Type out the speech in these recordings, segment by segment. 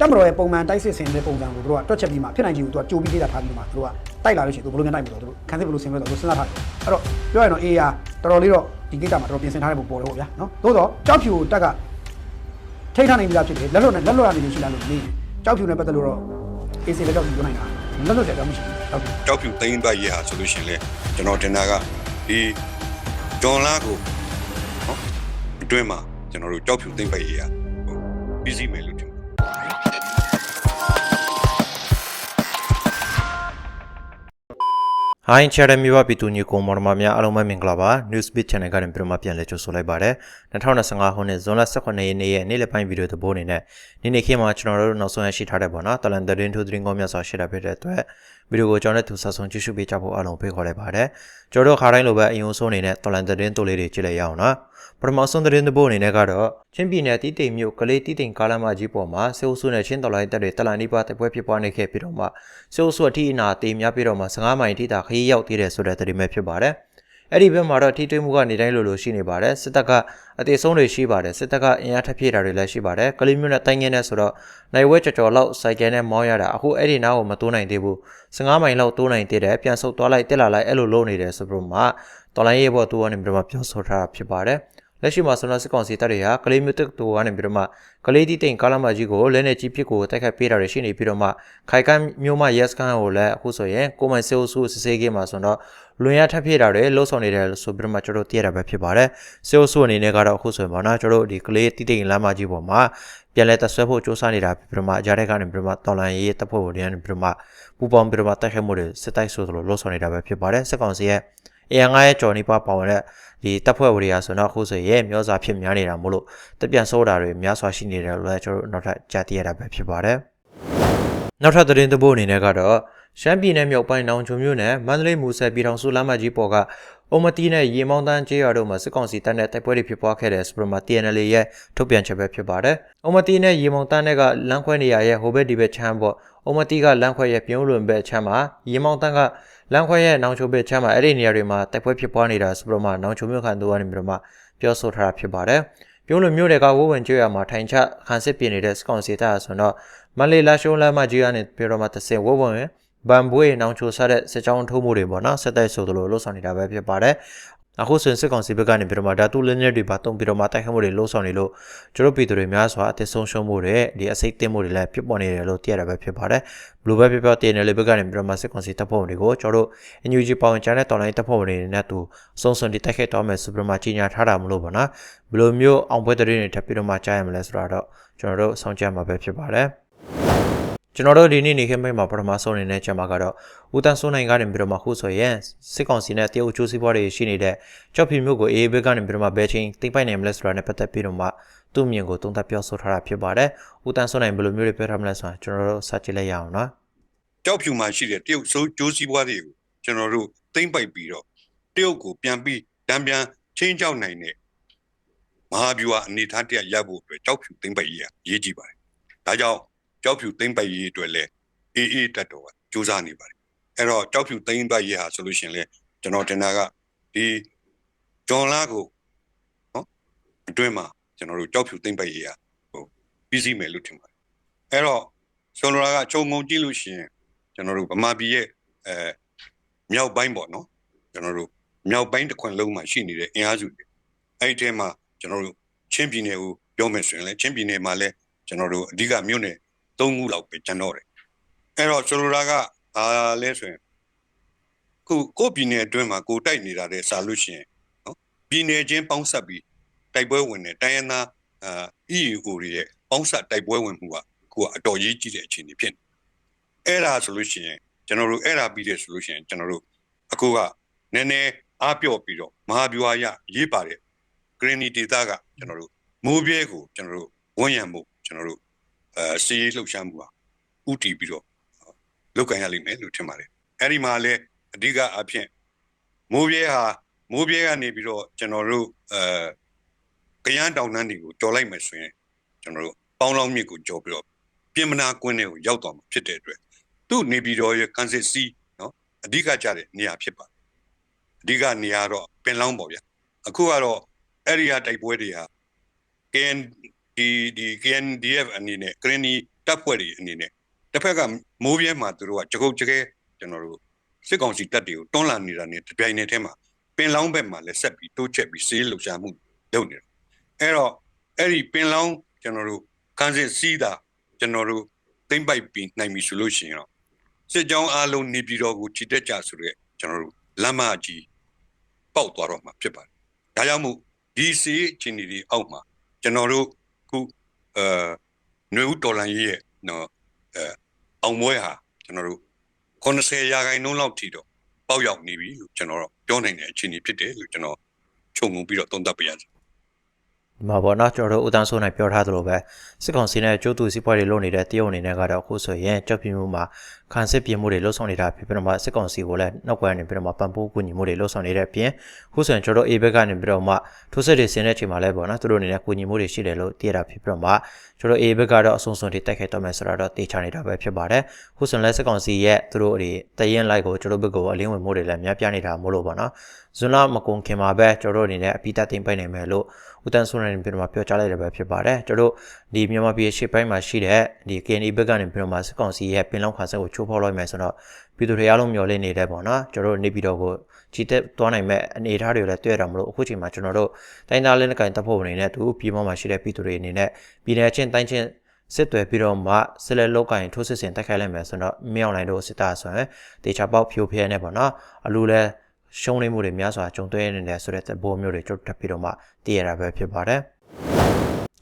တက်မတော်ရဲ့ပုံမှန်တိုက်စစ်ဆင်တဲ့ပုံစံကိုတို့ကတွက်ချက်ပြီးမှဖြစ်နိုင်ကြီးကိုတို့ကကြိုးပြီးလေ့လာထားပြီးမှတို့ကတိုက်လာလို့ရှိရင်တို့ဘယ်လိုများတိုက်မလို့တို့ခန်းစစ်ဘယ်လိုဆင်မလို့တို့စဉ်းစားထားတယ်အဲ့တော့ပြောရရင်တော့ AA ကတော်တော်လေးတော့ဒီကိစ္စမှာတော်တော်ပြင်ဆင်ထားတဲ့ပုံပေါ်တယ်ပေါ့ဗျာနော်သို့တော့ကြောက်ဖြူတက်ကထိထားနိုင်ပြီလားဖြစ်တယ်လက်လွတ်နဲ့လက်လွတ်ရနေလို့ရှိလားလို့နေကြောက်ဖြူနဲ့ပတ်သက်လို့တော့ AC လက်တော့ပြောနိုင်တာလက်လွတ်တယ်တော့မရှိဘူးကြောက်ဖြူကြောက်ဖြူသိမ်းသွားရေးဟာဆိုလို့ရှိရင်လေကျွန်တော်တင်တာကဒီဒေါ်လာကိုနော်အတွင်းမှာကျွန်တော်တို့ကြောက်ဖြူသိမ်းပိုက်ရေးဟာဟိုပြီးစီးမယ်လို့ ဟိုင်းချာရမီဝပီတူညီကိုမော်ဒမာများအားလုံးပဲမင်္ဂလာပါ Newsbeat Channel ကနေပြန်မှပြန်လဲကြိုဆိုလိုက်ပါတယ်2025ခုနှစ်ဇွန်လ18ရက်နေ့ရဲ့နေ့လယ်ပိုင်းဗီဒီယိုသဘောအနေနဲ့နေ့နေ့ခင်းမှာကျွန်တော်တို့နောက်ဆုံးရရှိထားတဲ့ပေါ့နော်တလန်သတင်းထူးသတင်းကောင်းများစွာရှင်းတာဖြစ်တဲ့အတွက်ဗီဒီယိုကိုကျွန်တော်နဲ့သူဆက်ဆုံးကြည့်ရှုပေးကြဖို့အားလုံးဖိတ်ခေါ်လိုက်ပါတယ်ကျွန်တော်တို့ခါတိုင်းလိုပဲအယုံဆုံးအနေနဲ့တလန်သတင်းတိုလေးတွေကြည့်လိုက်ရအောင်နော် ပထမဆုံးသတင်းသဘောအနေနဲ့ကတော့ချင်းပြည်နယ်တီးတိမ်မြို့ကလေးတီးတိမ်ကားလမ်းမကြီးပေါ်မှာစေအုပ်စုနဲ့ချင်းတော်လိုင်းတပ်တွေတလန်နီးပါးတိုက်ပွဲဖြစ်ပွားနေခဲ့ပြီးတော့မှစေအုပ်စုအထိအနာတေများပြီးတော့မှ15မိုင်ထိတာခရီးရောက်သေးတယ်ဆိုတဲ့သတင်းပဲဖြစ်ပါတယ်။အဲ့ဒီဘက်မှာတော့ထိတွေ့မှုကနေတိုင်းလိုလိုရှိနေပါတယ်စစ်တပ်ကအသေးဆုံးတွေရှိပါတယ်စစ်တပ်ကအင်အားထပ်ဖြည့်တာတွေလည်းရှိပါတယ်ကလေးမျိုးနဲ့တိုင်းငင်းနေဆိုတော့နိုင်ဝဲကြော်ကြော်လောက်စိုက်ကယ်နဲ့မောင်းရတာအခုအဲ့ဒီနားကိုမတိုးနိုင်သေးဘူး15မိုင်လောက်တိုးနိုင်သေးတယ်ပြန်ဆုတ်သွားလိုက်တက်လာလိုက်အဲ့လိုလုပ်နေတယ်ဆိုပြီးမှတော်လိုင်းရေးဘောသူကနေပြီးတော့ပြောဆိုထားတာဖြစ်ပါတယ် လက်ရှိမှာဆွမ်းနာစစ်ကောင်စီတပ်တွေဟာကလေးမျိုးတက်တူကနေပြီးတော့မှကလေးတီတိန်ကာလမကြီးကိုလက်နဲ့ကြီးပစ်ကိုတိုက်ခိုက်ပေးတာတွေရှိနေပြီးတော့မှခိုင်ကန်းမျိုးမရက်စကန်ကိုလည်းအခုဆိုရင်ကိုမိုင်ဆေအိုဆူစစ်ဆေးရေးမှာဆိုတော့လွန်ရထပ်ဖြစ်တာတွေလှုပ်ဆောင်နေတယ်ဆိုပြီးတော့မှကျွန်တော်တို့သိရတာပဲဖြစ်ပါတယ်ဆေအိုဆူအနေနဲ့ကတော့အခုဆိုရင်ပေါ့နော်ကျွန်တော်တို့ဒီကလေးတီတိန်လမ်းမကြီးပေါ်မှာပြန်လဲတဆွဲဖို့စ조사နေတာပြီးတော့မှအကြတဲ့ကနေပြီးတော့မှတော်လန်ရေးတပ်ဖွဲ့ဝင်တွေကနေပြီးတော့မှပူပေါင်းပြီးတော့မှတိုက်ခိုက်မှုတွေစစ်တိုက်ဆိုသလိုလှုပ်ဆောင်နေတာပဲဖြစ်ပါတယ်စစ်ကောင်စီရဲ့ A5 ရဲ့ကြော်နေပါပါဝင်တဲ့ဒီတပ်ဖွဲ့ဝင်တွေကဆိုတော့အခုဆိုရင်မျောစာဖြစ်များနေတာမို့လို့တပြန်ဆိုးတာတွေများစွာရှိနေတယ်လို့လည်းကျွန်တော်တို့နောက်ထပ်ကြားသိရတာပဲဖြစ်ပါတယ်။နောက်ထပ်သတင်းသဘောအနေနဲ့ကတော့ရှမ်းပြည်နယ်မြောက်ပိုင်းနောင်ချုံမြို့နယ်မန္တလေးမူဆယ်ပြည်ထောင်စုလမ်းမကြီးပေါ်ကအုံမတီနဲ့ရေမောင်းတန်းကျေးရွာတို့မှာစစ်ကောင်စီတပ်နဲ့တိုက်ပွဲတွေဖြစ်ပွားခဲ့တဲ့စပရမာ TNL ရဲ့ထုတ်ပြန်ချက်ပဲဖြစ်ပါတယ်။အုံမတီနဲ့ရေမောင်းတန်းတွေကလမ်းခွဲနေရရဲ့ဟိုဘက်ဒီဘက်ချမ်းပေါ့အုံမတီကလမ်းခွဲရဲ့ပြုံးလွန်ဘက်ချမ်းမှာရေမောင်းတန်းက လမ်းခွဲရဲ့နောင်ချုံဘက်ချမ်းမှာအဲ့ဒီနေရာတွေမှာတိုက်ပွဲဖြစ်ပွားနေတာစပရမာနောင်ချုံမြို့ခံတို့ကနေပြီးတော့မှပြောဆိုထားတာဖြစ်ပါတယ်။ပြုံးလွန်မြို့တွေကဝုတ်ဝင်ကျွေးရမှာထိုင်ချခန်းစစ်ပြင်နေတဲ့စကောင်စီတပ်ဆိုတော့မန်လေးလာရှုံးလမ်းမကြီးကနေပြီးတော့မှတဆင်ဝုတ်ဝင်ဘန်ဘွေးနောင်ချိုဆတဲ့စစ်ကြောင်းထိုးမှုတွေပေါ့နော်ဆက်တိုက်ဆိုသလိုလှုပ်ဆောင်နေတာပဲဖြစ်ပါတယ် အခုဆိုရင်စစ်ကောင်စီဘက်ကနေပြီးတော့မှဓာတုလင်းတွေပါတုံပြီးတော့မှတိုက်ခိုက်မှုတွေလှုပ်ဆောင်နေလို့ကျတို့ပြည်သူတွေများစွာအသက်ဆုံးရှုံးမှုတွေဒီအစိတ်တင်မှုတွေလည်းဖြစ်ပေါ်နေတယ်လို့သိရတာပဲဖြစ်ပါတယ်ဘလိုပဲဖြစ်ဖြစ်တင်တယ်လေဘက်ကနေပြီးတော့မှစစ်ကောင်စီတပ်ဖွဲ့ဝင်တွေကိုကျတို့ NUG ပေါင်ချန်တဲ့တော်လိုင်းတပ်ဖွဲ့ဝင်တွေနဲ့တူအဆုံးစွန်ဒီတိုက်ခိုက်တော့မယ်ဆိုပြီးတော့မှကြီးညာထားတာမလို့ပေါ့နော်ဘလိုမျိုးအောင်ပွဲတရင်တွေထပ်ပြီးတော့မှကြားရမလဲဆိုတော့ကျွန်တော်တို့စောင့်ကြမှာပဲဖြစ်ပါတယ် ကျွန်တော်တို့ဒီနေ့နေခင်းပိုင်းမှာပထမဆုံးအနေနဲ့ချက်မှာကတော့ဦးတန်းစိုးနိုင်ကနေပြီးတော့မှခုဆိုရင်စစ်ကောင်စီနဲ့တရုတ်အကျိုးစီးပွားတွေရှိနေတဲ့ကြောက်ဖြူမျိုးကိုအေးဘေးကနေပြီးတော့မှဘယ်ချင်းတိမ့်ပိုက်နိုင်မလဲဆိုတာနဲ့ပတ်သက်ပြီးတော့မှသူ့မြင်ကိုသုံးသပ်ပြောဆိုထားတာဖြစ်ပါတယ်ဦးတန်းစိုးနိုင်ဘယ်လိုမျိုးတွေပြောထားမလဲဆိုတာကျွန်တော်တို့စကြည့်လိုက်ရအောင်နော်ကြောက်ဖြူမှာရှိတဲ့တရုတ်စိုးကျိုးစည်းပွားတွေကိုကျွန်တော်တို့သိမ့်ပိုက်ပြီးတော့တရုတ်ကိုပြန်ပြီးတံပြန်ချင်းကြောက်နိုင်တဲ့မဟာဗျူဟာအနေထားတစ်ရပ်ဖို့အတွက်ကြောက်ဖြူသိမ့်ပိုက်ရေးအရေးကြီးပါတယ်။ဒါကြောင့် ကြောက်ဖြူသိမ့်ပိုက်ရေးအတွက်လည်းအေးအေးတက်တော်ကစူးစမ်းနေပါတယ်။အဲ့တော့ကြောက်ဖြူသိမ့်ပိုက်ရေးဟာဆိုလို့ရှိရင်လေကျွန်တော်တင်တာကဒီဂျွန်လာကိုနော်အတွင်းမှာကျွန်တော်တို့ကြောက်ဖြူသိမ့်ပိုက်ရေးဟာဟိုပြီးစီးမယ်လို့ထင်ပါတယ်။အဲ့တော့ဆိုလိုတာကခြုံငုံကြည့်လို့ရှိရင်ကျွန်တော်တို့ဗမာပြည်ရဲ့အဲမြောက်ပိုင်းပေါ့နော်ကျွန်တော်တို့မြောက်ပိုင်းတစ်ခွင်လုံးမှာရှိနေတဲ့အင်အားစုတွေအဲ့ဒီထဲမှာကျွန်တော်တို့ချင်းပြည်နယ်ကိုပြောမယ်ဆိုရင်လည်းချင်းပြည်နယ်မှာလည်းကျွန်တော်တို့အဓိကမြို့နယ် ၃ခုလောက်ပဲကျန်တော့တယ်အဲ့တော့ဆိုလိုတာကဘာလဲဆိုရင်ခုကိုယ့်ပြည်နယ်အတွင်းမှာကိုတိုက်နေတာတဲ့စာလို့ရှိရင်နော်ပြည်နယ်ချင်းပေါင်းဆက်ပြီးတိုက်ပွဲဝင်တဲ့တိုင်းရင်းသားအာ EAO တွေရဲ့ပေါင်းဆက်တိုက်ပွဲဝင်မှုကခုကအတော်ကြီးကြီးတဲ့အခြေအနေဖြစ်နေအဲ့ဒါဆိုလို့ရှိရင်ကျွန်တော်တို့အဲ့ဒါပြီးတယ်ဆိုလို့ရှိရင်ကျွန်တော်တို့အခုကနည်းနည်းအားပြော့ပြီးတော့မဟာဗျူဟာရရေးပါတဲ့ Granny Data ကကျွန်တော်တို့မိုးပြဲကိုကျွန်တော်တို့ဝန်ရံမှုကျွန်တော်တို့ အဲစီးရေးလှုပ်ရှားမှုပါဥတီပြီးတော့လောက်ကန်ရလိမ့်မယ်လို့ထင်ပါတယ်အဲ့ဒီမှာလည်းအဓိကအဖြစ်မိုးပြဲဟာမိုးပြဲကနေပြီးတော့ကျွန်တော်တို့အဲကရန်တောင်တန်းတွေကိုကြော်လိုက်မယ်ဆိုရင်ကျွန်တော်တို့ပေါင်းလောင်းမြစ်ကိုကြော်ပြီးတော့ပြင်မနာကွင်းတွေကိုရောက်သွားမှာဖြစ်တဲ့အတွက်သူ့နေပြည်တော်ရဲ့ကန်စစ်စီနော်အဓိကကြတဲ့နေရာဖြစ်ပါတယ်အဓိကနေရာတော့ပင်လောင်းပေါ့ဗျာအခုကတော့အဲ့ဒီဟာတိုက်ပွဲတွေဟာ KN ဒီဒီ KNDF အနေနဲ့ Granny တပ်ဖွဲ့တွေအနေနဲ့တစ်ဖက်ကမိုးပြဲမှာသူတို့ကကြကုတ်ကြကဲကျွန်တော်တို့စစ်ကောင်စီတပ်တွေကိုတွန်းလှန်နေတာနဲ့တပြိုင်နက်တည်းမှာပင်လောင်းဘက်မှာလည်းဆက်ပြီးတိုးချက်ပြီးစေးလှုပ်ရှားမှုလုပ်နေတယ်အဲ့တော့အဲ့ဒီပင်လောင်းကျွန်တော်တို့ခန်းစစ်စီးတာကျွန်တော်တို့သိမ့်ပိုက်ပြီးနိုင်ပြီဆိုလို့ရှိရင်တော့စစ်ကြောင်းအားလုံးနေပြည်တော်ကိုချီတက်ကြဆိုတဲ့ကျွန်တော်တို့လမ်းမကြီးပေါက်သွားတော့မှာဖြစ်ပါတယ်ဒါကြောင့်မို့ဒီစီအခြေအနေတွေအောက်မှာကျွန်တော်တို့ ခုအဲຫນွေဦးတော်လန်ကြီးရဲ့နော်အဲအောင်မွဲဟာကျွန်တော်တို့90ရာခိုင်နှုန်းလောက်ထိတော့ပေါက်ရောက်နေပြီလို့ကျွန်တော်တို့ပြောနိုင်တဲ့အခြေအနေဖြစ်တယ်လို့ကျွန်တော်ခြုံငုံပြီးတော့သုံးသပ်ပြရစီ ဒီမှာပေါ့နော်ကျွန်တော်တို့ဦးတန်းစိုးနိုင်ပြောထားသလိုပဲစစ်ကောင်စီနဲ့ကျိုးသူစီးပွားတွေလုပ်နေတဲ့တရုတ်အနေနဲ့ကတော့အခုဆိုရင်ကြောက်ပြမှုမှာခံစစ်ပြင်မှုတွေလှုပ်ဆောင်နေတာဖြစ်ပြီးတော့မှစစ်ကောင်စီကိုလည်းနောက်ကွယ်နေပြီးတော့မှပံ့ပိုးကူညီမှုတွေလှုပ်ဆောင်နေတဲ့အပြင်အခုဆိုရင်ကျွန်တော်တို့ A ဘက်ကနေပြီးတော့မှထိုးစစ်တွေဆင်းတဲ့အချိန်မှာလည်းပေါ့နော်သူတို့အနေနဲ့ကူညီမှုတွေရှိတယ်လို့သိရတာဖြစ်ပြီးတော့မှကျွန်တော် A ဘက်ကတော့အဆုံစုံတွေတိုက်ခိုက်တော့မယ်ဆိုတာတော့တေချာနေတာပဲဖြစ်ပါတယ်အခုဆိုရင်လည်းစစ်ကောင်စီရဲ့သူတို့တွေတရင်လိုက်ကိုကျွန်တော်ဘက်ကိုအလင်းဝင်မှုတွေလည်းများပြားနေတာမို့လို့ပေါ့နော်ဇွန်လမကုန်ခင်မှာပဲကျွန်တော်တို့အနေနဲ့အပိတက်သိမ့်ပိုင်နိုင်မယ်လို့ဦးတန်းဆိုးနိုင်ပြီးတော့မှပြောကြားလိုက်တယ်ပဲဖြစ်ပါတယ်ကျွန်တော်တို့ဒီမြန်မာပြည်ရှေ့ပိုင်းမှာရှိတဲ့ဒီ KNI ဘက်ကနေပြီးတော့မှစစ်ကောင်စီရဲ့ပင်လောင်းခါဆက်ကိုချိုးဖောက်လိုက်မယ်ဆိုတော့ပြည်သူတွေအားလုံးမျှော်လင့်နေတယ်ပေါ့နော်ကျွန်တော်တို့နေပြည်တော်ကို ကြီးတက်သွားနိုင်မဲ့အနေအထားတွေကိုလည်းတွေ့ရတာမလို့အခုချိန်မှာကျွန်တော်တို့တိုင်းသားလင်းကင်တပ်ဖို့အနေနဲ့သူပြည်မမှာရှိတဲ့ပြည်သူတွေအနေနဲ့ပြည်နယ်ချင်းတိုင်းချင်းစစ်တွေပြီးတော့မှဆက်လက်လောက်ကင်ထိုးစစ်ဆင်တိုက်ခိုက်လိုက်မယ်ဆိုတော့မြောက်နိုင်တို့စစ်သားဆိုရင်တေချာပေါက်ဖြိုးဖျဲနေပေါ့နော်အလူလဲရှုံးနေမှုတွေများစွာကြုံတွေ့နေတယ်ဆိုတဲ့သဘောမျိုးတွေကြုတ်တက်ပြီးတော့မှတည်ရတာပဲဖြစ်ပါတယ်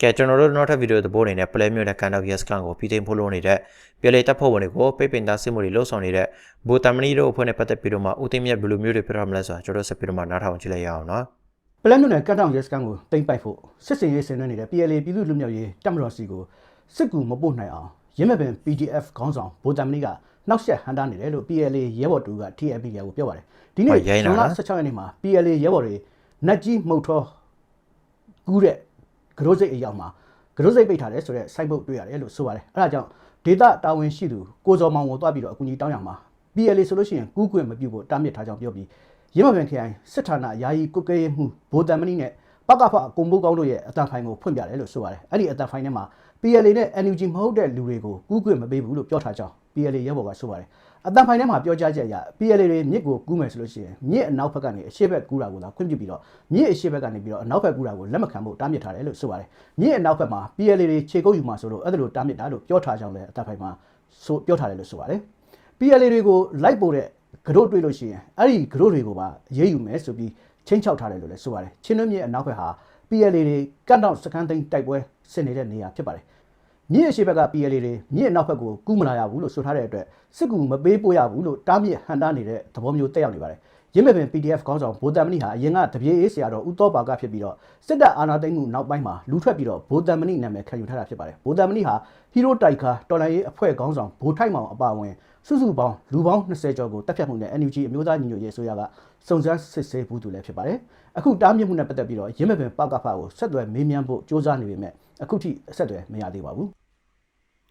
ကဲကျွန်တော်တို့နောက်ထပ်ဗီဒီယိုသဘောအနေနဲ့ play မျိုးနဲ့ kind of yes clan ကိုပြီးသိမ်းဖို့လုပ်နေတဲ့ပြည်လေတပ်ဖွဲ့ဝင်တွေကိုပိတ်ပင်သားစစ်မှုတွေလှုပ်ဆောင်နေတဲ့ဘူတမနီတို့အဖွဲ့နဲ့ပတ်သက်ပြီးတော့မှဦးသိမ်းမြတ်ဘယ်လိုမျိုးတွေပြရမလဲဆိုတာကျွန်တော်တို့ဆက်ပြီးတော့မှနားထောင်ကြည့်လိုက်ရအောင်နော်ပလက်နုနဲ့ကတ်တောင်ရဲစကန်ကိုတိမ့်ပိုက်ဖို့စစ်စင်ရေးဆင်နွှဲနေတဲ့ PLA ပြည်သူ့လူမျိုးရေးတပ်မတော်စီကိုစစ်ကူမပို့နိုင်အောင်ရင်းမဲ့ပင် PDF ခေါင်းဆောင်ဗိုလ်တမနီကနှောက်ယှက်ဟန်တာနေတယ်လို့ PLA ရဲဘော်တူက TFP ကိုပြောပါတယ်ဒီနေ့ဇွန်လ16ရက်နေ့မှာ PLA ရဲဘော်တွေနတ်ကြီးမှုတ်ထောကူးတဲ့ ဂရိုးစိတ်အရောက်မှာဂရိုးစိတ်ပိတ်ထားတယ်ဆိုတော့စိုက်ပုတ်တွေ့ရတယ်လို့ဆိုပါတယ်အဲဒါကြောင့်ဒေတာတာဝန်ရှိသူကိုစော်မောင်ကိုတွားပြီးတော့အကူအညီတောင်းရမှာ PLA ဆိုလို့ရှိရင်ကူးကွင်မပြုတ်ဖို့တားမြစ်ထားကြောင်းပြောပြီးရင်းမပင်ခရိုင်စစ်ဌာနယာယီကုတ်ကဲမှုဗိုလ်တမနီနဲ့ပကဖကုံဘုတ်ကောင်းတို့ရဲ့အတန်ဖိုင်ကိုဖွင့်ပြတယ်လို့ဆိုပါတယ်အဲ့ဒီအတန်ဖိုင်ထဲမှာ PLA နဲ့ NUG မဟုတ်တဲ့လူတွေကိုကူးကွင်မပေးဘူးလို့ပြောထားကြောင်း PLA ရဲဘော်ကဆိုပါတယ် အတန်ဖိုင်ထဲမှာပြောကြားချက်အရ PLA တွေမြစ်ကိုကူးမယ်ဆိုလို့ရှိရင်မြစ်အနောက်ဘက်ကနေအရှေ့ဘက်ကူးတာကိုသာခွင့်ပြုပြီးတော့မြစ်အရှေ့ဘက်ကနေပြီးတော့အနောက်ဘက်ကူးတာကိုလက်မခံဖို့တားမြစ်ထားတယ်လို့ဆိုပါတယ်မြစ်အနောက်ဘက်မှာ PLA တွေခြေကုပ်ယူမှာဆိုလို့အဲ့ဒါလိုတားမြစ်တာလို့ပြောထားကြောင်းလည်းအတန်ဖိုင်မှာဆိုပြောထားတယ်လို့ဆိုပါတယ် PLA တွေကိုလိုက်ပို့တဲ့ဂရုတွေ့လို့ရှိရင်အဲ့ဒီဂရုတွေကိုပါရေးယူမယ်ဆိုပြီးချင်းချောက်ထားတယ်လို့လည်းဆိုပါတယ်ချင်းနှမြင့်အနောက်ဘက်ဟာ PLA တွေကတ်တော့စကန်သိန်းတိုက်ပွဲဆင်နေတဲ့နေရာဖြစ်ပါတယ် မြစ်အရှိဘက်က PLA တွေမြစ်အနောက်ဘက်ကိုကူးမလာရဘူးလို့ဆိုထားတဲ့အတွက်စစ်ကူမပေးပို့ရဘူးလို့တားမြစ်ဟန်တာနေတဲ့သဘောမျိုးတက်ရောက်နေပါတယ်ရင်းမဲ့ပင် PDF ခေါင်းဆောင်ဗိုလ်တမဏိဟာအရင်ကတပြေးအေးဆရာတော်ဦးတော်ပါကဖြစ်ပြီးတော့စစ်တပ်အာဏာသိမ်းမှုနောက်ပိုင်းမှာလူထွက်ပြီးတော့ဗိုလ်တမဏိနာမည်ခံယူထားတာဖြစ်ပါတယ်ဗိုလ်တမဏိဟာဟီရိုတိုက်ခါတော်လိုင်းရေးအဖွဲ့ခေါင်းဆောင်ဗိုလ်ထိုက်မောင်အပါအဝင်စုစုပေါင်းလူပေါင်း20ကျော်ကိုတပ်ဖြတ်မှုနဲ့ NUG အမျိုးသားညီညွတ်ရေးအစိုးရကစုံစမ်းစစ်ဆေးမှုတူလည်းဖြစ်ပါတယ်အခုတားမြစ်မှုနဲ့ပတ်သက်ပြီးတော့ရင်းမဲ့ပင်ပကဖကိုဆက်သွယ်မေးမြန်းဖို့စ조사နေပေမဲ့အခုထိအဆက်အသွယ်မရသေးပါဘူး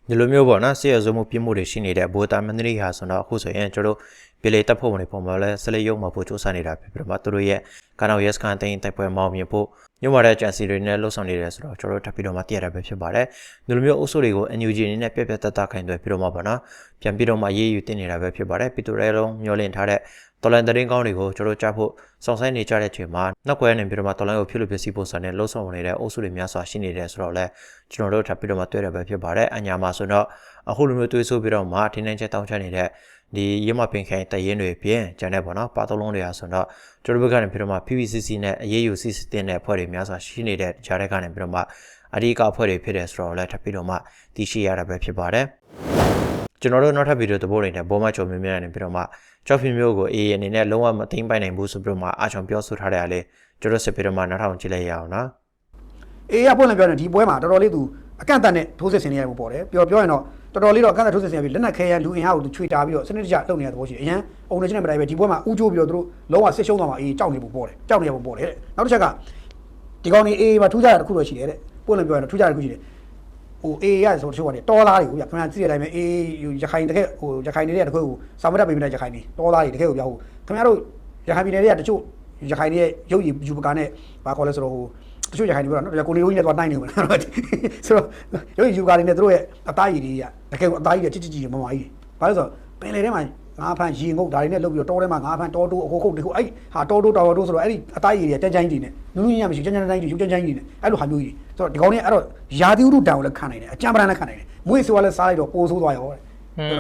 ဒီလိုမျိုးပေါ့နော်ဆေးရစုံမှုပြင်းမှုတွေရှိနေတဲ့ဘူတာမန္တလေးဟာဆိုတော့အခုဆိုရင်ကျွန်တော်တို့ပြည်လေတပ်ဖွဲ့ဝင်တွေပုံမှာလဲဆက်လက်ရုံမှာဖို့စူးစမ်းနေတာဖြစ်ပြီးတော့မှသူတို့ရဲ့ကနောက်ရက်စကန်တိုင်းတိုက်ပွဲမောင်းမြင်ဖို့ညွှန်ပါတဲ့ဂျန်စီတွေနဲ့လှုပ်ဆောင်နေတယ်ဆိုတော့ကျွန်တော်တို့ထပ်ပြီးတော့မှသိရတာပဲဖြစ်ပါတယ်ဒီလိုမျိုးအုပ်စုတွေကို NUG အနေနဲ့ပြက်ပြက်တက်တက်ခိုင်းတယ်ပြီးတော့မှပေါ့နော်ပြန်ပြီးတော့မှရေးယူတင်နေတာပဲဖြစ်ပါတယ်ပြည်သူတွေလုံးမျောလင့်ထားတဲ့ တော်လန်တရင်ကောင်းတွေကိုကျွန်တော်ကြားဖို့စောင့်ဆိုင်နေကြတဲ့အချိန်မှာနောက်ကွယ်နေပြီးတော့မှတော်လန်ကိုဖြစ်လို့ဖြစ်စီဖို့ဆိုတဲ့လှုပ်ဆောင်နေတဲ့အုပ်စုတွေများစွာရှိနေတယ်ဆိုတော့လဲကျွန်တော်တို့ထပ်ပြီးတော့မှတွေ့ရပဲဖြစ်ပါတယ်အညာမှာဆိုတော့အခုလိုမျိုးတွေးဆိုပြီးတော့မှထင်းထင်းချက်တောင်းချနေတဲ့ဒီရမပင်ခိုင်တရင်တွေပြင်ကျန်တဲ့ပေါ့နော်ပါသုံးလုံးတွေဟာဆိုတော့ကျွန်တော်တို့ဘက်ကနေပြီးတော့မှ PVCC နဲ့အရေးယူ CC တင်တဲ့အဖွဲ့တွေများစွာရှိနေတဲ့ကြားတဲ့ကနေပြီးတော့မှအဓိကအဖွဲ့တွေဖြစ်တယ်ဆိုတော့လဲထပ်ပြီးတော့မှသိရှိရတာပဲဖြစ်ပါတယ် ကျွန်တော်တို့နောက်ထပ်ဗီဒီယိုသဘောတွေနဲ့ဘောမချုံမြင်းမြန်းနေပြီးတော့မှကြောက်ဖြူမျိုးကို AA အနေနဲ့လုံးဝမသိမ့်ပိုင်နိုင်ဘူးဆိုပြီးတော့မှအားချောင်ပြောဆိုထားတဲ့အရာလေးကျွန်တော်စစ်ပြီးတော့မှနောက်ထောင်ကြည့်လိုက်ရအောင်နော်အေးရပွင့်လည်းပြောနေဒီပွဲမှာတော်တော်လေးသူအကန့်အသတ်နဲ့ထိုးစစ်ဆင်နေရမှုပေါ့တယ်ပြောပြောရင်တော့တော်တော်လေးတော့အကန့်အသတ်ထိုးစစ်ဆင်ရပြီးလက်နက်ခဲရန်လူအင်အားကိုသူချွေတာပြီးတော့စနစ်တကျလုပ်နေတဲ့သဘောရှိတယ်အရန်အုံနေချင်းနဲ့မတိုင်ပဲဒီပွဲမှာဥကျိုးပြီးတော့သူတို့လုံးဝဆစ်ရှုံးသွားမှာအေးကြောက်နေဖို့ပေါ့တယ်ကြောက်နေရဖို့ပေါ့တယ်တဲ့နောက်တစ်ချက်ကဒီကောင်နေအေးမှာထူးခြားတာတစ်ခုတော့ရှိတယ်တဲ့ပွင့်လည်းပြောရင်တော့ထူးခြားတာတစ်ခုရှိတယ် ဟိုအေးရဆိုတချို့ကတော်လားတွေကိုဗျခင်ဗျာသိတဲ့အတိုင်းပဲအေးရခိုင်တကယ်ဟိုရခိုင်နေတဲ့တခွဲကိုစာမတ်ပေးပြီးတဲ့ရခိုင်နေတော်လားတွေတကယ်ကိုပြောဟိုခင်ဗျားတို့ရခိုင်ပြည်နယ်တွေကတချို့ရခိုင်တွေရဲ့ရုပ်ရည်ယူပကာနဲ့ဘာခေါ်လဲဆိုတော့ဟိုတချို့ရခိုင်တွေပြောတော့ကိုနေဦးကြီးနဲ့သွားနိုင်နေမှာဆိုတော့ရုပ်ယူကားတွေနဲ့သူတို့ရဲ့အသားရည်တွေကတကယ်ကိုအသားရည်တွေချစ်ချစ်ကြီးမမကြီးဘာလို့ဆိုတော့ပင်လေထဲမှာ ငါးဖန်ရေငုတ်ဒါတွေနဲ့လုပ်ပြီးတော့တောထဲမှာငါးဖန်တောတိုးအခုခုတ်တခုအဲ့ဟာတောတိုးတောတိုးဆိုတော့အဲ့ဒီအသားရည်တွေတန်းချိုင်းတွေနဲ့နူးနူးညံ့မရှိတန်းချိုင်းတိုင်းတွေရုပ်တန်းချိုင်းတွေနဲ့အဲ့လိုဟာမျိုးကြီးဆိုတော့ဒီကောင်တွေအဲ့တော့ယာတိဥဒုတံကိုလည်းခံနိုင်တယ်အကြံပဒံလည်းခံနိုင်တယ်မွေးဆိုကလည်းစားလိုက်တော့ပိုးဆိုးသွားရောတဲ့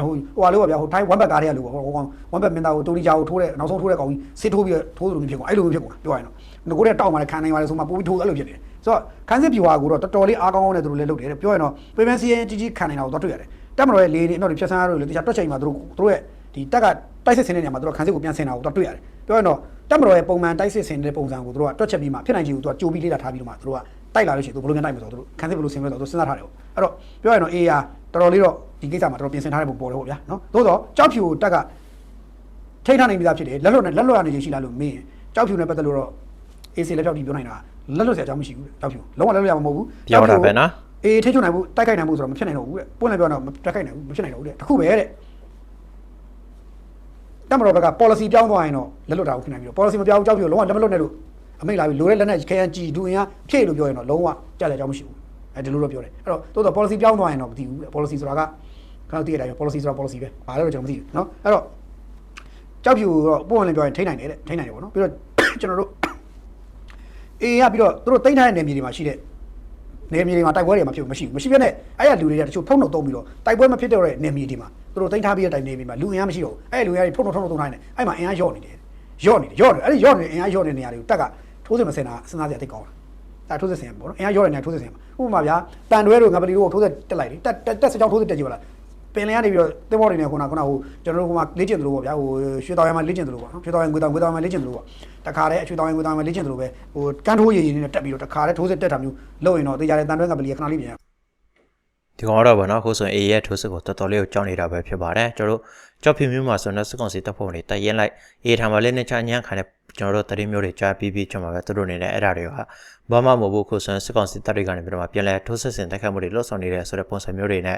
ဟိုဟိုဟာလို့ဗျာဟိုထိုင်းဝမ်ဘက်ကားတွေကလို့ဟိုကောင်ဝမ်ဘက်မင်းသားကိုတိုရီဂျာကိုထိုးတဲ့နောက်ဆုံးထိုးတဲ့ကောင်ကြီးစစ်ထိုးပြီးထိုးသလိုမျိုးဖြစ်ကုန်အဲ့လိုမျိုးဖြစ်ကုန်ပြောရရင်တော့ငကိုတဲ့တောက်မှလည်းခံနိုင်ပါလေဆိုမှပိုးပြီးထိုးအဲ့လိုဖြစ်နေတယ်ဆိုတော့ခန်းစစ်ပြူဟာကိုတော့တော်တော်လေးအားကောင်းကောင်းနဲ့သူတို့လည်းလုပ်တယ်ပြောရရင်တော့ပေပန်စီရင်ကြီးကြီးခံနိုင်တာကိုတော့တွေ့ရတယ်တက်မတော်ရဲ့လေနေတော့ဖြတ်ဆန်းရလို့လေတခြားတွက်ချိန်မှာသူတို့သူတို့ရဲ့ ဒီတက်ကတိုက်စစ်ဆင်းတဲ့နေရာမှာသူတို့ခန်းစစ်ကိုပြန်ဆင်းတာကိုတော့တွေ့ရတယ်ပြောရရင်တော့တက်မတော်ရဲ့ပုံမှန်တိုက်စစ်ဆင်းတဲ့ပုံစံကိုသူတို့ကတွက်ချက်ပြီးမှဖြစ်နိုင်ချေကိုသူကကြိုးပြီးလေ့လာထားပြီးတော့မှသူတို့ကတိုက်လာလို့ရှိရင်သူဘယ်လိုများတိုက်မလဲဆိုတော့သူတို့ခန်းစစ်ဘယ်လိုဆင်းမလဲဆိုတော့သူစဉ်းစားထားတယ်ပေါ့အဲ့တော့ပြောရရင်တော့ AA တော်တော်လေးတော့ဒီကိစ္စမှာတော်တော်ပြင်ဆင်ထားတဲ့ပုံပေါ်တယ်ပေါ့ဗျာနော်သို့တော့ကြောက်ဖြူတက်ကထိန်းထားနိုင်ပြီးသားဖြစ်တယ်လက်လွတ်နဲ့လက်လွတ်ရနေချင်းရှိလားလို့မေးရင်ကြောက်ဖြူနဲ့ပတ်သက်လို့တော့ AC လက်ဖြောက်တီပြောနိုင်တာလက်လွတ်စရာအကြောင်းမရှိဘူးတဲ့ကြောက်ဖြူလုံးဝလက်လွတ်ရမှာမဟုတ်ဘူးပြောတာပဲနော်အေးထိချုံနိုင်ဘူးတိုက်ခိုက်နိုင်ဘူးဆိုတော့မဖြစ်နိုင်တော့ဘူးတဲ့ပွင့်လည်းပြောတော့မတိုက်ခိုက်နိုင်ဘူးမဖြစ်နိုင်တော့ဘူးတဲ့တခုပဲတဲ့ တမတော်ဘက်က policy ပြောင်းသွားရင်တော့လက်လွတ်တာကိုဖြစ်နိုင်ပြီးတော့ policy မပြောင်းဘူးကြောက်ဖြူလုံးဝလက်မလွတ်နဲ့လို့အမိတ်လာပြီးလိုတဲ့လက်နဲ့ခရန်ကြည်ဒူအင်အားဖြည့်လို့ပြောရင်တော့လုံးဝကြက်လက်ကြောင်းမရှိဘူးအဲဒီလိုတော့ပြောတယ်အဲ့တော့တိုးတော့ policy ပြောင်းသွားရင်တော့မသိဘူးတဲ့ policy ဆိုတာကခဏသိရတဲ့အတိုင်း policy ဆိုတာ policy ပဲဘာလဲတော့ကျွန်တော်မသိဘူးเนาะအဲ့တော့ကြောက်ဖြူတော့ပုံဝင်လည်းပြောရင်ထိနိုင်တယ်တဲ့ထိနိုင်တယ်ပေါ့နော်ပြီးတော့ကျွန်တော်တို့အေးရပြီးတော့သူတို့တိမ့်ထားတဲ့နေမြေတွေမှာရှိတဲ့ နေမြေတွေမှာတိုက်ပွဲတွေမှာဖြစ်မရှိဘူးမရှိပြနဲ့အဲ့ရလူတွေကတချို့ဖုံးတော့တုံးပြီးတော့တိုက်ပွဲမဖြစ်တော့တဲ့နေမြေတွေမှာ သူတို့တင်ထားပြီးတဲ့တိုင်နေမြေမှာလူအင်အားမရှိတော့ဘူးအဲ့လူအင်အားတွေဖုံးတော့ထုံးတော့တုံးထားနေတယ်အဲ့မှာအင်အားရော့နေတယ်ရော့နေတယ်ရော့နေတယ်အဲ့ဒီရော့နေတဲ့အင်အားရော့နေတဲ့နေရာတွေကိုတက်ကထိုးစစ်မစင်တာစဉ်းစားစရာတိတ်ကောင်းတာဒါထိုးစစ်စင်ရမှာပေါ့နော်အင်အားရော့နေတဲ့နေရာထိုးစစ်စင်ရမှာဥပမာဗျာတန်တွဲတို့ငါပလီတို့ကိုထိုးစစ်တက်လိုက်တယ်တက်တက်တက်စကြောင်းထိုးစစ်တက်ကြည့်ပါလားပင်လယ်ကနေပြီးတော့တင်မော်တွေနဲ့ခုနကခုနဟိုကျွန်တော်တို့ဟိုမှာလေ့ကျင့်သလိုပေါ့ဗျာဟိုရွှေတော်ရမှာလေ့ကျင့်သလိုပေါ့နော်ရွှေတော်ရငွေတော်ငွေတော်မှာလေ့ကျင့်သလိုပေါ့တခါတည်းရွှေတော်ရငွေတော်မှာလေ့ကျင့်သလိုပဲဟိုကန်းထိုးရည်ရည်နဲ့တက်ပြီးတော့တခါတည်းထိုးစစ်တက်တာမျိုးလုပ်ရင်တော့တေးကြတဲ့တန်တွဲငါပလီကခဏလေးပြန် ဒီကောင်ကတော့ဗောနော်ခုဆိုရင် A ရဲ့ထိုးစစ်ကိုတော်တော်လေးကိုကြောက်နေတာပဲဖြစ်ပါတယ်ကျွန်တော်တို့ကြောက်ဖြူမျိုးမှာဆိုတော့စစ်ကောင်စီတပ်ဖွဲ့ဝင်တွေတိုက်ရင်လိုက် A ထားမှာလည်းနဲ့ချညံ့ခံတဲ့ကျွန်တော်တို့တရင်မျိုးတွေကြားပြီးပြီးကျွန်တော်ပဲသူတို့နေနဲ့အဲ့ဒါတွေကဘာမှမဟုတ်ဘူးခုဆိုရင်စစ်ကောင်စီတပ်တွေကနေပြီးတော့မှပြန်လဲထိုးစစ်ဆင်တိုက်ခိုက်မှုတွေလှုပ်ဆောင်နေတဲ့ဆိုတဲ့ပုံစံမျိုးတွေနဲ့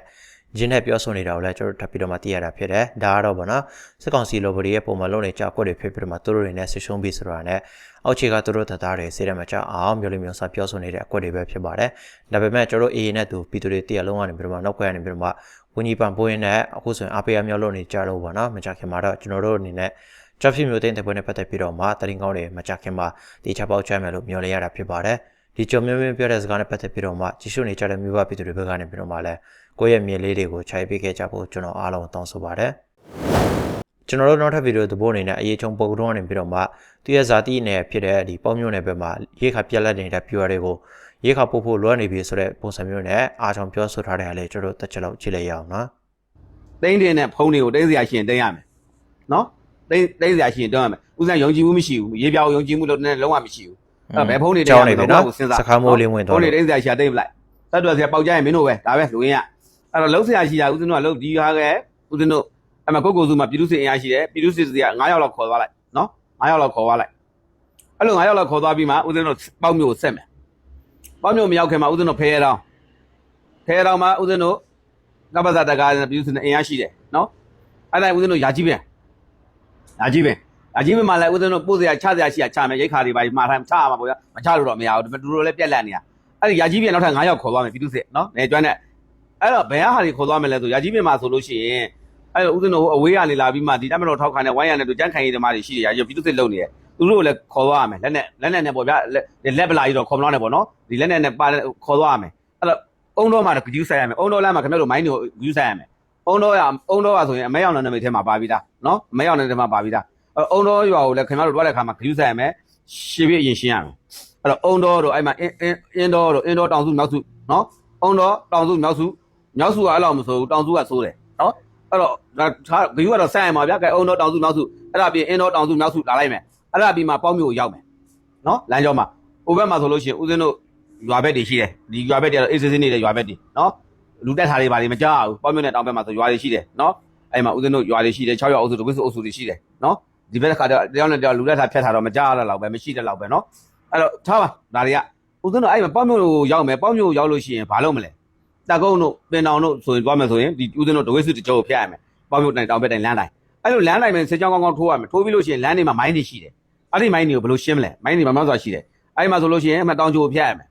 ဂျင်းနဲ့ပြောဆိုနေတာကိုလည်းကျွန်တော်တို့ထပ်ပြီးတော့မှသိရတာဖြစ်တယ်ဒါကတော့ဗောနော်စစ်ကောင်စီလိုဘရီရဲ့ပုံမှန်လုံးနေကြောက်ကွက်တွေဖြစ်ပြီးတော့မှသူတို့တွေနဲ့ဆွရှုံးပြီးဆိုတာနဲ့အောက်ခြေကသူတို့တပ်သားတွေစေတယ်မှာကြောက်အောင်မျိုးလိုမျိုးစပြောဆိုနေတဲ့အကွက်တွေပဲဖြစ်ပါတယ်ဒါပေမဲ့ကျွန်တော်တို့ A နဲ့သူပြည်သူတွေတရလုံးကနေပြီးတော့မှနောက်ခွဲကနေပြီးတော့မှဝင်းကြီးပန်ပိုးရင်းနဲ့အခုဆိုရင်အပေးအမျိုးလုံးနေကြလို့ဗောနော်မကြခင်မှာတော့ကျွန်တော်တို့အနေနဲ့ job ဖြစ်မျိုးတဲ့တဲ့ပွဲနဲ့ပတ်သက်ပြီးတော့မှတရင်ကောင်းတွေမကြခင်မှာဒီချပေါက်ချမ်းမယ်လို့မျှော်လင့်ရတာဖြစ်ပါတယ်ဒီကြုံမျိုးမျိုးပြောတဲ့စကားနဲ့ပတ်သက်ပြီးတော့မှကြီးစုနေကြတဲ့မြို့ပပြည်သူတွေဘက်ကနေပြီးတော့မှလည်း ကိုယ့်ရဲ့မြေလေးတွေကိုခြိုက်ပေးခဲ့ကြဖို့ကျွန်တော်အားလုံးတောင်းဆိုပါတယ်ကျွန်တော်တို့နောက်ထပ်ဗီဒီယိုသဘောအနေနဲ့အရေးချုံပုံကတော့နေပြီးတော့မှသူရဲ့ဇာတိနယ်ဖြစ်တဲ့ဒီပေါင်းမျိုးနယ်ဘက်မှာရေခါပြက်လက်နေတဲ့ viewer တွေကိုရေခါပို့ဖို့လိုအပ်နေပြီဆိုတဲ့ပုံစံမျိုးနဲ့အားချောင်ပြောဆိုထားတဲ့အရာလေးကျွန်တော်တို့တက်ချက်လောက်ကြည့်လိုက်ရအောင်နော်တိမ့်တင်တဲ့ဖုန်းတွေကိုတိမ့်စရာရှိရင်တိမ့်ရမယ်နော်တိမ့်တိမ့်စရာရှိရင်တိမ့်ရမယ်ဦးစံယုံကြည်မှုမရှိဘူးရေပြောင်ယုံကြည်မှုလို့လည်းလုံးဝမရှိဘူးအဲ့ဘယ်ဖုန်းတွေတိမ့်ရကြောင်းမနေလဲပြီတော့နော်စဉ်းစားစကားမိုးလေးဝင်ဖုတော့န်းတွေလို့တိမ့်စရာရှိတာတိမ့်ပလိုက်တတ်တော်စရာပေါက်ကြရင်မင်းတို့ပဲဒါပဲလူရင်းရ အဲ့တော့လုံးစရာရှိတာဦးစင်းတို့ကလုံးဒီဟာကဦးစင်းတို့အဲ့မှာကိုကိုစုမှာပြည်သူစစ်အင်အားရှိတယ်ပြည်သူစစ်စီက9ယောက်လောက်ခေါ်သွားလိုက်နော်9ယောက်လောက်ခေါ်သွားလိုက်အဲ့လို9ယောက်လောက်ခေါ်သွားပြီးမှဦးစင်းတို့ပေါက်မျိုးကိုဆက်မယ်ပေါက်မျိုးမရောက်ခင်မှာဦးစင်းတို့ဖဲရတောင်းဖဲရတောင်းမှာဦးစင်းတို့ကပ္ပဇာတကားပြည်သူစစ်အင်အားရှိတယ်နော်အဲ့ဒါဦးစင်းတို့ယာကြီးပင်ယာကြီးပင်ယာကြီးပင်မှာလည်းဦးစင်းတို့ပို့စရာချစရာရှိတာချမယ်ရိတ်ခါတွေပါမှာထားချရမှာပေါ့ဗျာမချလို့တော့မရဘူးဒီလိုလည်းပြက်လက်နေတာအဲ့ဒီယာကြီးပင်နောက်ထပ်9ယောက်ခေါ်သွားမယ်ပြည်သူစစ်နော်နေကျွမ်းတဲ့ အဲ့တော့ဘယ်ဟာတွေခေါ်သွားမယ်လဲဆိုယာကြီးပင်မှာဆိုလို့ရှိရင်အဲ့တော့ဦးစင်းတို့အဝေးကနေလာပြီးမှဒီတမတော်ထောက်ခံတဲ့ဝိုင်းရံတဲ့သူကြမ်းခိုင်ရေးသမားတွေရှိတယ်ယာကြီးပြည်သူစစ်လုံနေတယ်သူတို့ကိုလည်းခေါ်သွားရမယ်လက်နဲ့လက်နဲ့နဲ့ပေါ့ဗျာလက်ပလာကြီးတော့ခေါ်မလို့နဲ့ပေါ့နော်ဒီလက်နဲ့နဲ့ပါခေါ်သွားရမယ်အဲ့တော့အုံတော်မှာတော့ဂယူးဆိုင်ရမယ်အုံတော်လမ်းမှာခင်ဗျားတို့မိုင်းတွေကိုဂယူးဆိုင်ရမယ်အုံတော်ရအုံတော်ရဆိုရင်အမဲရောင်တဲ့နမိတ်ထဲမှာပါပြီးသားနော်အမဲရောင်တဲ့ထဲမှာပါပြီးသားအဲ့အုံတော်ရွာကိုလည်းခင်ဗျားတို့တွားတဲ့ခါမှာဂရုစိုက်ရမယ်ရှေ့ပြရင်ရှင်းရမယ်အဲ့တော့အုံတော်တို့အဲ့မှာအင်းအင်းအင်းတော်တို့အင်းတော်တောင်စုမြောက်စုနော်အုံတော်တောင်စုမြောက်စု မြောက်စုကအဲ့လောက်မဆိုဘူးတောင်စုကဆိုးတယ်နော်အဲ့တော့ဒါထားဂရုကတော့စိုက်ရမှာဗျာကဲအုံတော်တောင်စုမြောက်စုအဲ့ဒါပြီးအင်းတော်တောင်စုမြောက်စုလာလိုက်မယ်အဲ့ဒါပြီးမှပေါင်းမျိုးကိုရောက်မယ်နော်လမ်းကြောမှာဟိုဘက်မှာဆိုလို့ရှိရင်ဦးဇင်းတို့ရွာဘက်တွေရှိတယ်ဒီရွာဘက်တွေကတော့အေးစေးစေးနေတဲ့ရွာဘက်တွေနော်လူတက်ထားတွေပါလေမကြောက်ဘူးပေါ့မြို့နဲ့တောင်ဘက်မှာဆိုရွာတွေရှိတယ်နော်အဲ့မှာဦးဇင်းတို့ရွာတွေရှိတယ်6ရွာအုပ်စုတကွစုအုပ်စုတွေရှိတယ်နော်ဒီဘက်တစ်ခါတည်းတယောက်နဲ့တယောက်လူတက်ထားဖြတ်ထားတော့မကြောက်ရတော့ပဲမရှိတဲ့လောက်ပဲနော်အဲ့တော့ထားပါဒါတွေကဦးဇင်းတို့အဲ့မှာပေါ့မြို့ကိုရောက်မယ်ပေါ့မြို့ကိုရောက်လို့ရှိရင်ဘာလုပ်မလဲ တက်ကုန်းတို့ပင်တောင်တို့ဆိုရင်သွားမယ်ဆိုရင်ဒီဦးဇင်းတို့တဝိစုတကြောကိုဖျက်ရမယ်ပေါ့မြို့တိုင်တောင်ဘက်တိုင်လမ်းတိုင်းအဲ့လိုလမ်းတိုင်းမှာဆေးကြောင်းကောင်းကောင်းထိုးရမယ်ထိုးပြီးလို့ရှိရင်လမ်းတွေမှာမိုင်းတွေရှိတယ်အဲ့ဒီမိုင်းတွေကိုဘယ်လိုရှင်းမလဲမိုင်းတွေမှာမှန်းစွာရှိတယ်အဲ့မှာဆိုလို့ရှိရင်အမှတောင်ချိုကိုဖျက်ရမယ်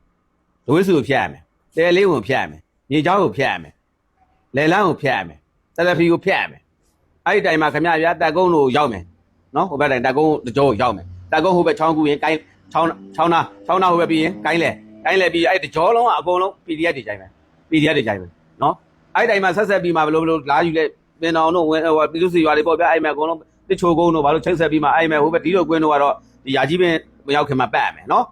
ဒဝိစုကိုဖျက်ရမယ်တဲလေးကိုဖျက်ရမယ်မြေချောင်းကိုဖျက်ရမယ်လေလန်းကိုဖျက်ရမယ်တလဖီကိုဖျက်ရမယ်အဲ့ဒီတိုင်မှာခမရပြတက်ကုန်းတို့ရောက်မယ်နော်ဟိုဘက်တိုင်တက်ကုန်းတကြောကိုရောက်မယ်တက်ကုန်းဟိုဘက်ချောင်းကူရင်ကိုင်းချောင်းချောင်းနာချောင်းနာဟိုဘက်ပြီးရင်ကိုင်းလေကိုင်းလေပြီးအဲ့တကြောလုံးကအကုန်လုံး PDF တွေကြိုင်မယ် PDF တွေကြိုင်မယ်နော်အဲ့ဒီတိုင်မှာဆက်ဆက်ပြီးမှဘယ်လိုဘယ်လိုလာယူလဲပင်တော်တို့ဝင်ဟိုပြည်သူစီရွာတွေပေါ့ဗျအဲ့မှာအကုန်လုံးတချိုကုန်းတို့ဘာလို့ချိန်ဆက်ပြီးမှအဲ့မှာဟိုဘက်ဒီလိုကွင်းတို့ကတော့ဒီယာကြီးပင်မရောက်ခင်မှာပတ်ရမယ်နော်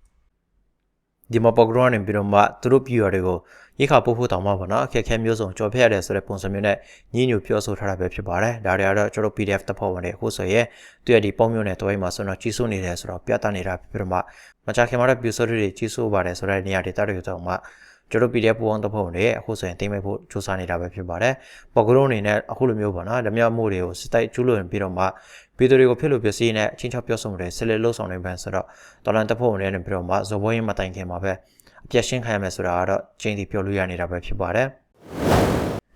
ဒီမှာပေါကရောနေပြီးတော့မှသူတို့ပြည်ရတွေကိုရိခါပို့ဖို့တောင်းမှာပေါ့နော်အခက်အခဲမျိုးစုံကြော်ဖျက်ရတယ်ဆိုတဲ့ပုံစံမျိုးနဲ့ညှိညူပြောဆိုထားတာပဲဖြစ်ပါတယ်ဒါတွေကတော့ကျွန်တော် PDF တပ်ဖွဲ့ဝင်တွေအခုဆိုရင်သူရဲ့ဒီပုံမျိုးနဲ့တွဲမှာဆိုတော့ကြီးစိုးနေတယ်ဆိုတော့ပြသနေတာဖြစ်ပြီးတော့မှမကြခင်မှာတော့ပြူစိုးတွေကြီးစိုးပါတယ်ဆိုတဲ့နေရာဒေသတွေတော့မှ ကျွန်တော် PDF ပူအောင်တပ်ဖွဲ့ဝင်တွေအခုဆိုရင်တင်မဲ့ဖို့စူးစမ်းနေတာပဲဖြစ်ပါတယ်ပေါကရောအနေနဲ့အခုလိုမျိုးပေါ့နော်ဓမြမှုတွေကိုစစ်တိုက်ကျူးလွန်ပြီးတော့မှပြည်သူတွေကိုဖြစ်လို့ပြစီနဲ့အချင်းချောက်ပြောဆိုမှုတွေဆက်လက်လှုပ်ဆောင်နေပန်းဆိုတော့တော်လန်တပ်ဖွဲ့ဝင်တွေနဲ့ပြီးတော့မှဇော်ဘွင်းမတိုင်ခင်မှာပဲအပြတ်ရှင်းခံရမယ်ဆိုတာကတော့ချင်းတီပြောလို့ရနေတာပဲဖြစ်ပါတယ်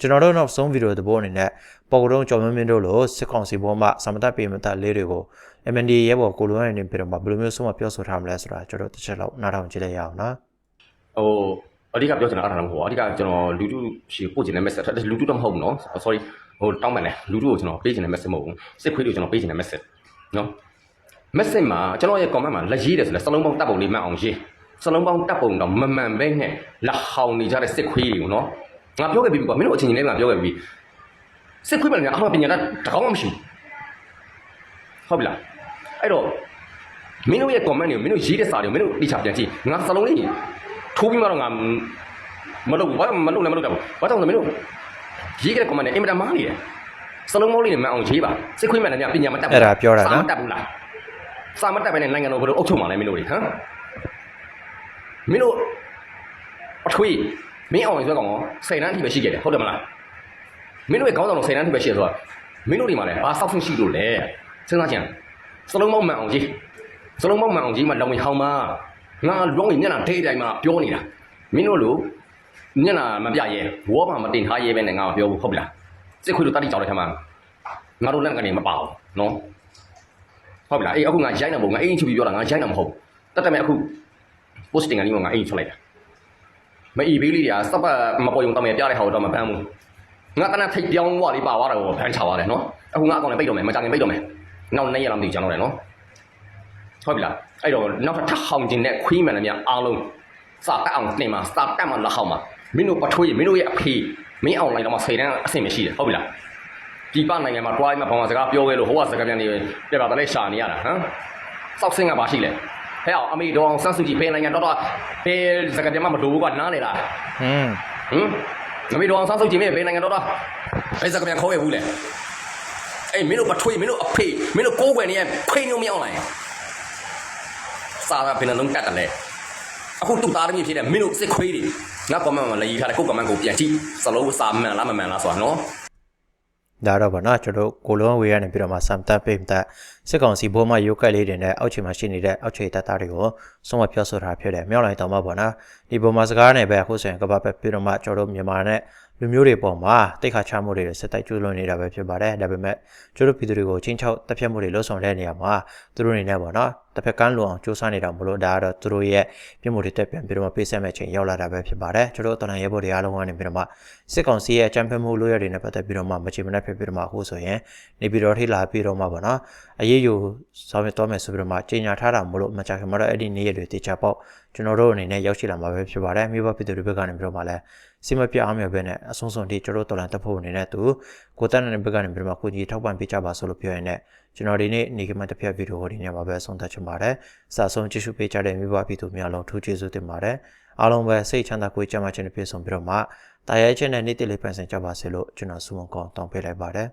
ကျွန်တော်တို့နောက်ဆုံးဗီဒီယိုသဘောအနေနဲ့ပေါ်ကရုံးကျော်မင်းမင်းတို့လိုစစ်ကောင်စီဘောမှသမတပေမတလေးတွေကို MND ရဲဘော်ကိုလိုရနေပြီးတော့မှဘယ်လိုမျိုးဆုံးမပြောဆိုထားမလဲဆိုတာကျွန်တော်တစ်ချက်လောက်နားထောင်ကြည့်လိုက်ရအောင်နော်ဟို အဓိကပြောချင်တာအဲ့ဒါလည်းမဟုတ်ဘူးအဓိကကျွန်တော်လူတုရှိပို့ချင်တဲ့ message လူတုတော့မဟုတ်ဘူးနော် sorry ဟိုတောင်းပန်တယ်လူတုကိုကျွန်တော်ပေးချင်တဲ့ message မဟုတ်ဘူးစစ်ခွေးတွေကိုကျွန်တော်ပေးချင်တဲ့ message နော် message မှာကျွန်တော်ရဲ့ comment မှာလက်ရေးတယ်ဆိုလဲစလုံးပေါင်းတပ်ပုံလေးမှတ်အောင်ရေးစလုံးပေါင်းတပ်ပုံတော့မမှန်ပဲနဲ့လက်ဟောင်နေကြတဲ့စစ်ခွေးတွေကိုနော်ငါပြောခဲ့ပြီကွာမင်းတို့အချင်းချင်းလေးငါပြောခဲ့ပြီစစ်ခွေးမှလည်းအားမပညာတတ်တကောင်းမှမရှိဘူးဟုတ်ပြီလားအဲ့တော့မင်းတို့ရဲ့ comment တွေမင်းတို့ရေးတဲ့စာတွေမင်းတို့တိကျပြန်ကြည့်ငါစလုံးလေး ထိုးပြီးမှတော့ငါမလုပ်ဘူးဘာမလုပ်လည်းမလုပ်တော့ဘူးဘာကြောင့်လဲမင်းတို့ရေးခဲ့တဲ့ comment တွေအင်မတန်မားနေတယ်စလုံးမောလေးနဲ့မှန်အောင်ရေးပါစစ်ခွေးမှလည်းပညာမတတ်ဘူးအဲ့ဒါပြောတာစာနော်မတတ်ဘူးလားစာမတတ်ပဲနဲ့နိုင်ငံတော်ဘယ်လိုအုပ်ချုပ်မှာလဲမင်းတို့တွေဟမ်မင်းတို့အထွေးမင်းအောင်ရွက်ကောင်စိတ်နှမ်းအထိပဲရှိခဲ့တယ်ဟုတ်တယ်မလားမင်းတို့ရဲ့ခေါင်းဆောင်တော်စိတ်နှမ်းအထိပဲရှိရဆိုတော့မင်းတို့ဒီမှာလဲဘာစောက်ဆင်းရှိလို့လဲစဉ်းစားကြည့်စလုံးမောက်မှန်အောင်ကြီးစလုံးမောက်မှန်အောင်ကြီးမှလောင်ဝင်ဟောင်းမ ငါလောင်းရင်မျက်နှာထိတိုင်းမှာပြောနေတာမင်းတို့လိုမျက်နှာမပြရဲဝေါ်မှမတင်ထားရဲပဲနဲ့ငါမပြောဘူးဟုတ်ပြီလားစစ်ခွေးတို့တတိကြောက်တဲ့ထမှာငါတို့လက်ကနေမပါဘူးနော်ဟုတ်ပြီလားအေးအခုငါရိုက်နေပုံငါအိမ်ချုပ်ပြီးပြောတာငါရိုက်နေမဟုတ်ဘူးတတ်တယ်မဲ့အခု posting ကနေငါအိမ်ချုပ်လိုက်တာမအီဘေးလေးတွေကစပတ်မပေါ်ရုံတမယ်ပြတဲ့ဟာတော့မပန်းဘူးငါတနက်ထိတ်ပြောင်းဝလေးပါသွားတယ်ကိုဖန်ချသွားတယ်နော်အခုငါအကောင်လည်းပိတ်တော့မယ်မကြခင်ပိတ်တော့မယ်နောက်နေ့ရက်လောက်မသိကြတော့တယ်နော်ဟုတ်ပြီလား အဲ့တော့နောက်ထပ်ဟောင်းကျင်တဲ့ခွေးမှန်လည်းများအားလုံးစာတက်အောင်တင်မှာစာတက်မှာလက်ဟောင်းမှာမင်းတို့ပထွေးမင်းတို့ရဲ့အဖေမင်းအောင်လိုက်တော့မှစိတ်တန်းအဆင်မရှိတယ်ဟုတ်ပြီလားဒီပနိုင်ငံမှာတွားရမှာဘာမှစကားပြောခဲ့လို့ဟိုကစကားပြန်နေပြပါတလဲရှာနေရတာဟမ်စောက်စင်းကပါရှိလေဟဲ့အောင်အမေတော်အောင်ဆန်းစုကြည်ဖေးနိုင်ငံတော်တော်ဖေးစကားပြန်မမလို့ကနားလေလားဟင်းဟမ်အမေတော်အောင်ဆန်းစုကြည်မေဖေးနိုင်ငံတော်တော်ဖေးစကားပြန်ခေါ်ရဘူးလေအေးမင်းတို့ပထွေးမင်းတို့အဖေမင်းတို့ကိုးကွယ်နေရခွေးညုံမအောင်လိုက် စာကဘယ်နှလုံးတတ်တယ်လဲအခုတူသားသမီးဖြစ်တဲ့မင်းတို့စစ်ခွေးတွေငါကွန်မန့်မှာလည်းရေးထားတယ်ကိုကွန်မန့်ကိုပြန်ကြည့်စလုံးစာမှန်လားမမှန်လားဆိုတာနော်ဒါတော့ဗောနော်ကျွန်တော်ကိုလုံးဝေးရနေပြီးတော့မှစမ်တပ်ပိမ့်တပ်စစ်ကောင်စီဘိုးမရုပ်ကက်လေးတွေနဲ့အောက်ခြေမှာရှိနေတဲ့အောက်ခြေတပ်သားတွေကိုဆုံးမပြောဆိုထားဖြစ်တယ်မြောက်လိုက်တော့မှဗောနော်ဒီဘိုးမစကားနဲ့ပဲအခုဆိုရင်ကပ္ပပဲပြီးတော့မှကျွန်တော်တို့မြန်မာနဲ့လူမျိုးတွေပေါ်မှာတိတ်ခါချမှုတွေစစ်တိုက်ကျူးလွန်နေတာပဲဖြစ်ပါတယ်ဒါပေမဲ့ကျွန်တော်ပြည်သူတွေကိုချင်းချောက်တပ်ဖြတ်မှုတွေလှုပ်ဆောင်တဲ့နေရာမှာသူတို့အနေနဲ့ဗောနော် တစ်ဖက်ကန်းလွန်အောင်စူးစမ်းနေတာမလို့ဒါကတော့သူတို့ရဲ့ပြမှုတွေတက်ပြန်ပြီးတော့မှပေးဆက်မဲ့ချိန်ရောက်လာတာပဲဖြစ်ပါတယ်ကျွန်တော်တို့တနင်္ရဲဘော်တွေအားလုံးကနေပြီးတော့မှစစ်ကောင်စီရဲ့အကြမ်းဖက်မှုလို့ရတွေနဲ့ပတ်သက်ပြီးတော့မှမချေမနှက်ဖြစ်ပြီးတော့မှအခုဆိုရင်နေပြည်တော်ထိလာပြီးတော့မှဗောနော်အရေးယူဆောင်ရွက်တော့မယ်ဆိုပြီးတော့မှကြေညာထားတာမလို့မကြခင်မှာတော့အဲ့ဒီနေ့ရက်တွေတေချာပေါ့ကျွန်တော်တို့အနေနဲ့ရောက်ရှိလာမှာပဲဖြစ်ပါတယ်မြို့ဘပြည်သူတွေဘက်ကနေပြီးတော့မှလည်းစိမပြအောင်မြပဲနဲ့အဆုံးစွန်ထိကျွန်တော်တို့တော်လန်တပ်ဖို့အနေနဲ့သူကိုတက်တဲ့ဘက်ကနေပြီးတော့မှကိုကြီးထောက်ပံ့ပေးကြပါဆိုလို့ပြောရင်းနဲ့ ကျွန်တော်ဒီနေ့နေကမှတစ်ဖက်ဗီဒီယိုဒီနေ့မှာပဲဆုံးသက်ချင်ပါတယ်စာဆုံးကြည့်ရှုပေးကြတဲ့မြို့ဘပြည်သူများလုံးထူးကျေးဇူးတင်ပါတယ်အားလုံးပဲစိတ်ချမ်းသာကိုယ်ကျန်းမာခြင်းနဲ့ပြည့်စုံပြီးတော့မှတာယာခြင်းနဲ့နေ့တည်လေးပန်ဆင်ကြပါစေလို့ကျွန်တော်ဆုမွန်ကောင်းတောင်းပေးလိုက်ပါတယ်